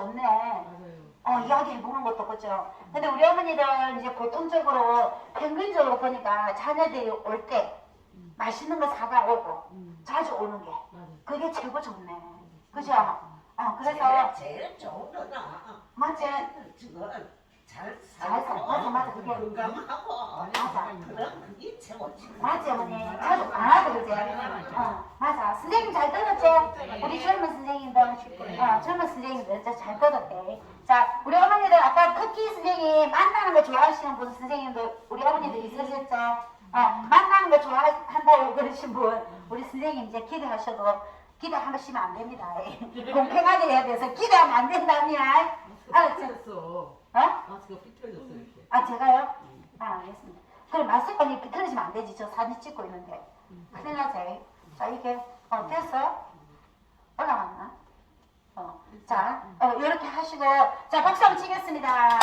좋네. 어, 이야기해 보는 것도 그죠. 근데 우리 어머니들 이제 보통적으로 평균적으로 보니까 자녀들이 올 때 맛있는 거 사다 오고 음, 자주 오는 게. 그게 최고 좋네. 그죠? 어, 그래서 제일 좋은 거는 맞지? 지금 잘잘 살고 맞아, 맞아, 그게. 건강하고 맞아. 그런 그게 최고지. 맞지 어머니 자주 안 하고 그지? 어 맞아 선생님 잘 들었지? 우리 젊은 선생님들 어 젊은 선생님들 진짜 잘 들었대 자 우리 어머니들 아까 특히 선생님 만나는 거 좋아하시는 분 선생님들 우리 어머니들 있으셨죠? 어 만나는 거 좋아한다고 그러신 분 우리 선생님 이제 기대하셔도 기대하시면 안 됩니다 공평하게 해야 돼서 기대하면 안 된다며 알았지? 삐뚤어졌어. 어? 마스크가 삐뚤어졌어 이렇게. 아 제가요? 아 알겠습니다. 그럼 마스크가 비틀어지면 안 되지. 저 사진 찍고 있는데. 큰일 나지. 자 이게 어 됐어? 올라갔나? 어. 자, 어, 이렇게 하시고 자 박수 한번 치겠습니다.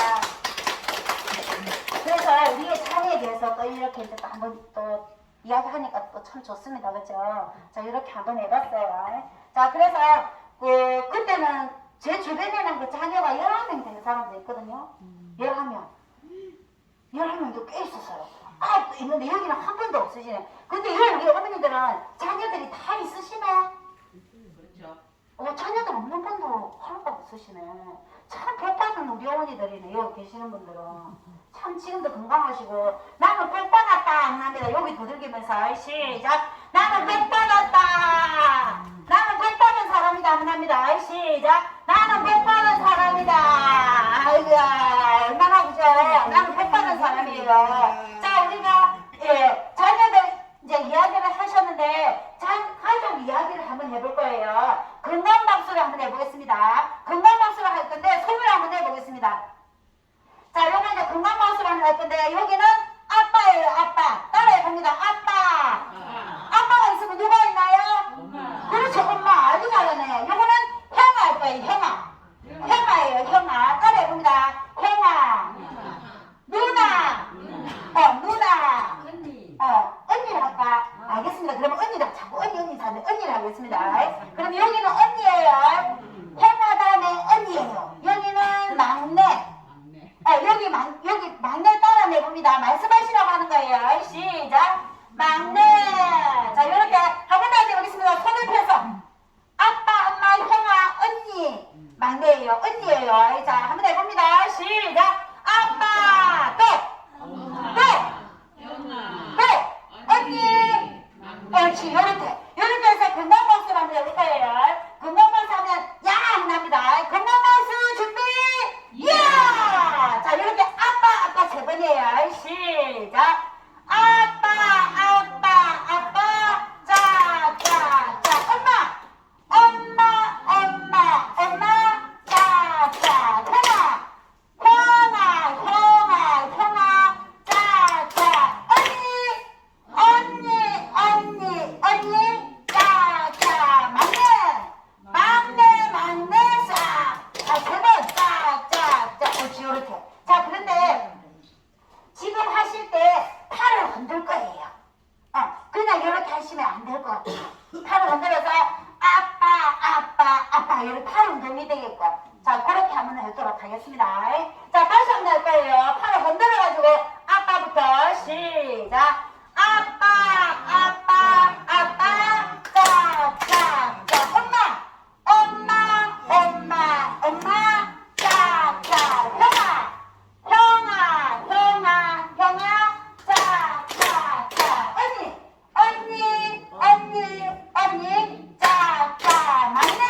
그래서 우리의 자리에 대해서 또 이렇게 이제 또 한번 또 이야기하니까 또 참 좋습니다. 그죠? 자 이렇게 한번 해봤어요. 자 그래서 그 그때는 제 주변에는 그 자녀가 여러 명 되는 사람도 있거든요. 열한 명. 열한 명도 꽤 있었어요. 아또 있는데 여기는 한 번도 없으시네. 근데 여기 우리 어머니들은 자녀들이 다 있으시네. 그렇죠. 어, 자녀들 없는 분도 하나도 없으시네. 참 복받은 우리 어머니들이네, 여기 계시는 분들은. 참 지금도 건강하시고, 나는 복받 았다, 안 합니다. 여기 두들기면서, 시작. 나는 복 받았다! 나는 복 받은 사람이다, 안 합니다. 시작. 나는 복 받은 사람이다! 아이고, 얼마나 그죠? 나는 복 받은 사람이에요. 자, 우리가, 예, 자녀들, 이제 이야기를 하셨는데 자, 가족 이야기를 한번 해볼 거예요. 건강 박수를 한번 해보겠습니다. 건강 박수를 할 건데 손을 한번 해보겠습니다. 자, 요거 이제 건강 박수를 한번 할 건데 여기는 아빠예요, 아빠. 따라해 봅니다. 아빠. 아빠가 있으면 누가 있나요? 엄마. 그렇죠, 엄마. 아주 잘하네. 요거는 형아일 거예요, 형아. 형아예요, 형아. 따라해 봅니다. 형아. 누나. 어, 누나. 언니. 어, 언니를 할까? 알겠습니다. 그러면 언니를 자꾸 언니 언니 사는 언니를 하겠습니다. 그럼 여기는 언니예요. 해마 다음에 언니예요. 여기는 막내. 막내. 어, 여기 막 여기 막내 따라 내 봅니다. 말씀하시라고 하는 거예요. 시작. 막내. 자, 이렇게 한번 더 해보겠습니다. 손을 펴서. 아빠, 엄마, 형아, 언니. 막내예요. 언니예요. 자, 한번 해봅니다. 시작. 아빠. She had that. 팔을 흔들어서 아빠, 아빠, 아빠, 이렇게 팔 운동이 되겠고. 자, 그렇게 한번 해도록 하겠습니다. 자, 다시 한번 할 거예요. 팔을 흔들어가지고 아빠부터 시작. 아빠, 아빠, 아빠, 자, 자, 자, 엄마, 엄마, 엄마, 엄마, 자, 자, 형아, 형아, 형아, 형아, 자, 자, 자, 언니, 언니, 언니, 언니, 자, 자, 막내,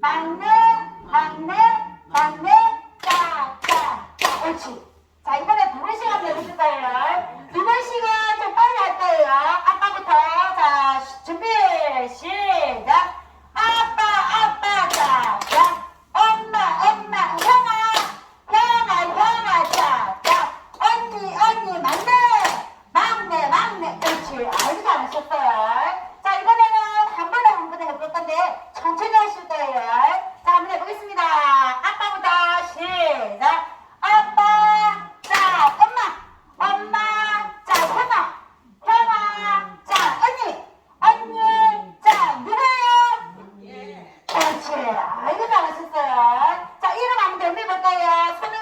막내, 막내, 막내, 자, 자, 자, 잘하셨어요. 자, 이름 한번 더 해볼까요? 손을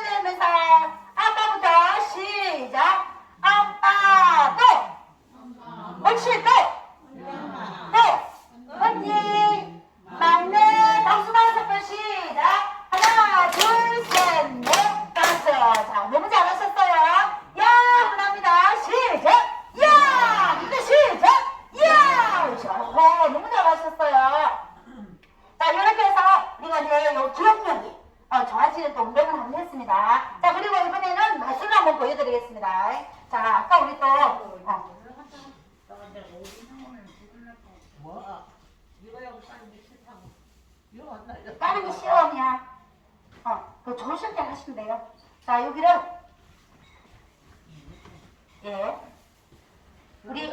했습니다. 자, 그리고 이번에는 마술을 한번 보여드리겠습니다. 자, 아까 우리 또, 어, 뭐 이거 여기 사는 게 싫다고 이거 안 날려 다른 거 싫어, 그냥. 어, 그 좋으실 때 하시면 돼요. 자, 여기를, 예. 우리,